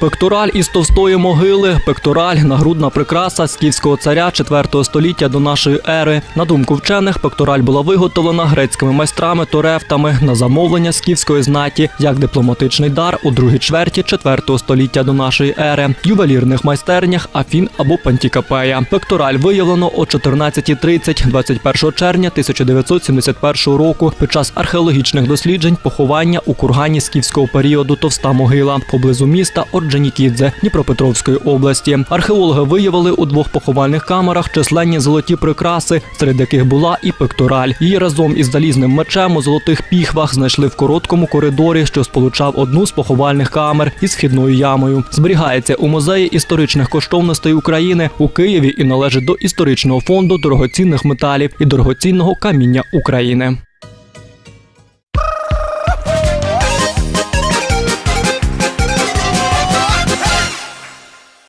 Пектораль із товстої могили, пектораль нагрудна прикраса скіфського царя 4 століття до нашої ери. На думку вчених, пектораль була виготовлена грецькими майстрами торефтами на замовлення скіфської знаті як дипломатичний дар у другій чверті 4 століття до нашої ери, ювелірних майстернях Афін або Пантікапея. Пектораль виявлено о 14.30 21 червня 1971 року під час археологічних досліджень поховання у кургані скіфського періоду Товста могила поблизу міста Орджонікідзе Дніпропетровської області. Археологи виявили у двох поховальних камерах численні золоті прикраси, серед яких була і пектораль. Її разом із залізним мечем у золотих піхвах знайшли в короткому коридорі, що сполучав одну з поховальних камер із східною ямою. Зберігається у музеї історичних коштовностей України у Києві і належить до історичного фонду дорогоцінних металів і дорогоцінного каміння України.